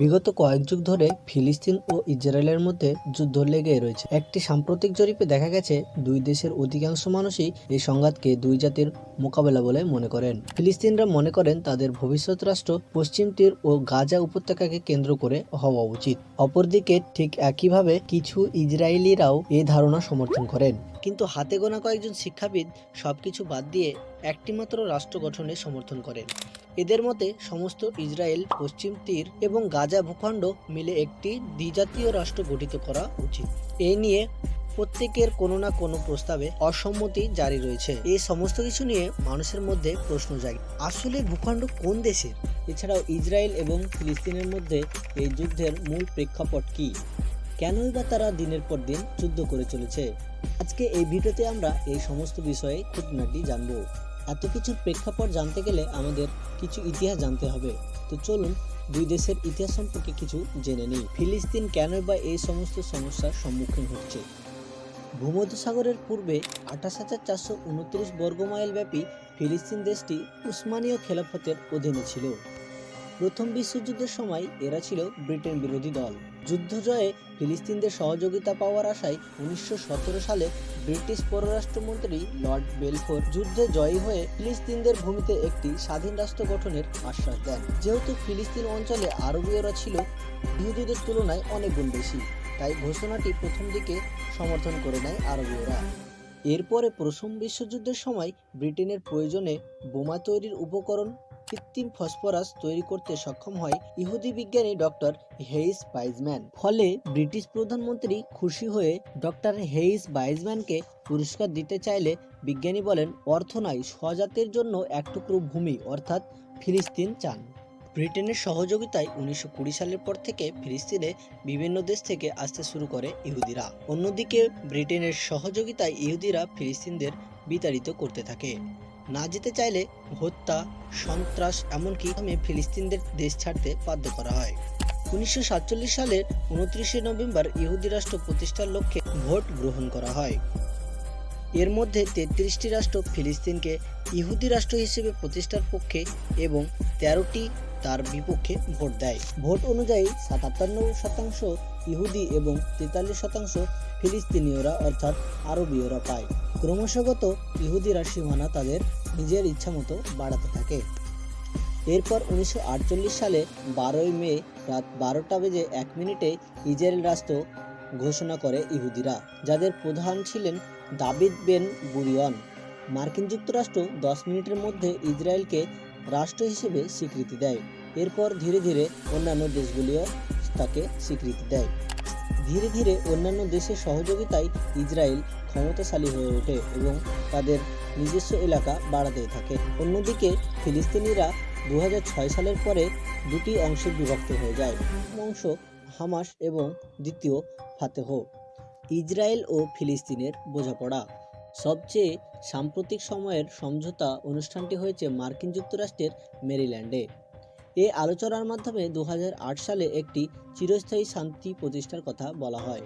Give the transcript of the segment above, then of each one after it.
বিগত কয়েক যুগ ধরে ফিলিস্তিন ও ইসরায়েলের মধ্যে যুদ্ধ লেগেই রয়েছে। একটি সাম্প্রতিক জরিপে দেখা গেছে, দুই দেশের অধিকাংশ মানুষই এই সংঘাতকে দুই জাতির মোকাবেলা বলে মনে করেন। ফিলিস্তিনরা মনে করেন তাদের ভবিষ্যৎ রাষ্ট্র পশ্চিম তীর ও গাজা উপত্যকাকে কেন্দ্র করে হওয়া উচিত। অপরদিকে ঠিক একইভাবে কিছু ইসরায়েলিরাও এই ধারণা সমর্থন করেন। কিন্তু হাতে গোনা কয়েকজন শিক্ষাবিদ সবকিছু বাদ দিয়ে একটিমাত্র রাষ্ট্র গঠনে সমর্থন করেন। এদের মতে সমস্ত ইসরায়েল, পশ্চিম তীর এবং গাজা ভূখণ্ড মিলে একটি দ্বিজাতীয় রাষ্ট্র গঠিত করা উচিত। এই নিয়ে প্রত্যেকের কোনো না কোনো প্রস্তাবে অসম্মতি জারি রয়েছে। এই সমস্ত কিছু নিয়ে মানুষের মধ্যে প্রশ্ন জাগে, আসলে ভূখণ্ড কোন দেশের? এছাড়াও ইসরায়েল এবং ফিলিস্তিনের মধ্যে এই যুদ্ধের মূল প্রেক্ষাপট কি? কেনই বা তারা দিনের পর দিন যুদ্ধ করে চলেছে? আজকে এই ভিডিওতে আমরা এই সমস্ত বিষয়ে খুঁটিনাটি জানব। এত কিছুর প্রেক্ষাপট জানতে গেলে আমাদের কিছু ইতিহাস জানতে হবে। তো চলুন দুই দেশের ইতিহাস সম্পর্কে কিছু জেনে নিই। ফিলিস্তিন কেন বা এই সমস্ত সমস্যার সম্মুখীন হচ্ছে? ভূমধ্যসাগরের পূর্বে আঠাশ হাজার চারশো উনত্রিশ বর্গমাইল ব্যাপী ফিলিস্তিন দেশটি উসমানীয় খেলাফতের অধীনে ছিল। প্রথম বিশ্বযুদ্ধের সময় এরা ছিল ব্রিটেন বিরোধী দল। যুদ্ধ জয়ে ফিলিস্তিনদের সহযোগিতা পাওয়ার আশায় উনিশশো সতেরো সালে ব্রিটিশ পররাষ্ট্রমন্ত্রী লর্ড বেলফোর যুদ্ধে জয়ী হয়ে ফিলিস্তিনদের ভূমিতে একটি স্বাধীন রাষ্ট্র গঠনের আশ্বাস দেন। যেহেতু ফিলিস্তিন অঞ্চলে আরবীয়রা ছিল, ইহুদিদের তুলনায় অনেক গুণ বেশি। তাই ঘোষণাটি প্রথম দিকে সমর্থন করে নেয় আরবীয়রা। এরপরে প্রথম বিশ্বযুদ্ধের সময় ব্রিটেনের প্রয়োজনে বোমা তৈরির উপকরণ কৃত্রিম ফসফরাস তৈরি করতে সক্ষম হয় ইহুদি বিজ্ঞানী ডক্টর হেইস বাইজম্যান। ফলে ব্রিটিশ প্রধানমন্ত্রী খুশি হয়ে ডক্টর হেইস বাইজম্যানকে পুরস্কার দিতে চাইলে বিজ্ঞানী বলেন, অর্থ নাই, স্বজাতের জন্য এক টুকরো ভূমি, অর্থাৎ ফিলিস্তিন চান। ব্রিটেনের সহযোগিতায় উনিশশো কুড়ি সালের পর থেকে ফিলিস্তিনে বিভিন্ন দেশ থেকে আসতে শুরু করে ইহুদিরা। অন্যদিকে ব্রিটেনের সহযোগিতায় ইহুদিরা ফিলিস্তিনদের বিতাড়িত করতে থাকে। না যেতে চাইলে হত্যা, সন্ত্রাস, এমনকি ফিলিস্তিনদের দেশ ছাড়তে বাধ্য করা হয়। উনিশশো সাতচল্লিশ সালের উনত্রিশে নভেম্বর ইহুদি রাষ্ট্র প্রতিষ্ঠার লক্ষ্যে ভোট গ্রহণ করা হয়। এর মধ্যে তেত্রিশটি রাষ্ট্র ফিলিস্তিনকে ইহুদি রাষ্ট্র হিসেবে প্রতিষ্ঠার পক্ষে এবং তেরোটি তার বিপক্ষে ভোট দেয়। ভোট অনুযায়ী সাতাত্তান্ন শতাংশ ইহুদি এবং তেতাল্লিশ শতাংশ ফিলিস্তিনীয়রা অর্থাৎ আরবীয়রা পায়। ক্রমশগত ইহুদিরা সীমানা তাদের নিজের ইচ্ছামতো বাড়াতে থাকে। এরপর উনিশশো আটচল্লিশ সালে বারোই মে রাত বারোটা বেজে এক মিনিটে ইসরায়েল রাষ্ট্র ঘোষণা করে ইহুদিরা, যাদের প্রধান ছিলেন দাবিদ বেন গুরিয়ন। মার্কিন যুক্তরাষ্ট্র দশ মিনিটের মধ্যে ইসরায়েলকে রাষ্ট্র হিসেবে স্বীকৃতি দেয়। এরপর ধীরে ধীরে অন্যান্য দেশগুলিও তাকে স্বীকৃতি দেয়। ধীরে ধীরে অন্যান্য দেশের সহযোগিতায় ইসরায়েল ক্ষমতাশালী হয়ে ওঠে এবং তাদের নিজস্ব এলাকা বাড়াতে থাকে। অন্যদিকে ফিলিস্তিনিরা দু হাজার ছয় সালের পরে দুটি অংশে বিভক্ত হয়ে যায়। অংশ হামাস এবং দ্বিতীয় ফাতেহ। ইসরায়েল ও ফিলিস্তিনের বোঝাপড়া। সবচেয়ে সাম্প্রতিক সময়ের সমঝোতা অনুষ্ঠানটি হয়েছে মার্কিন যুক্তরাষ্ট্রের মেরিল্যান্ডে। এই আলোচনার মাধ্যমে দু হাজার আট সালে একটি চিরস্থায়ী শান্তি প্রতিষ্ঠার কথা বলা হয়।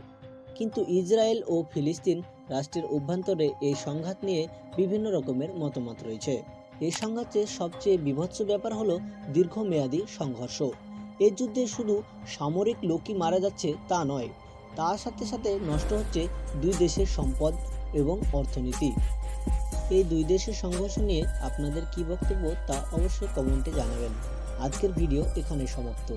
কিন্তু ইসরায়েল ও ফিলিস্তিন রাষ্ট্রের অভ্যন্তরে এই সংঘাত নিয়ে বিভিন্ন রকমের মতামত রয়েছে। এই সংঘাতের সবচেয়ে বিভৎস ব্যাপার হলো দীর্ঘমেয়াদী সংঘর্ষ। এই যুদ্ধে শুধু সামরিক লোকই মারা যাচ্ছে তা নয়, তার সাথে সাথে নষ্ট হচ্ছে দুই দেশের সম্পদ এবং অর্থনীতি। এই দুই দেশের সংঘর্ষ নিয়ে আপনাদের কি বক্তব্য তা অবশ্যই কমেন্টে জানাবেন। আজকের ভিডিও এখানে সমাপ্ত।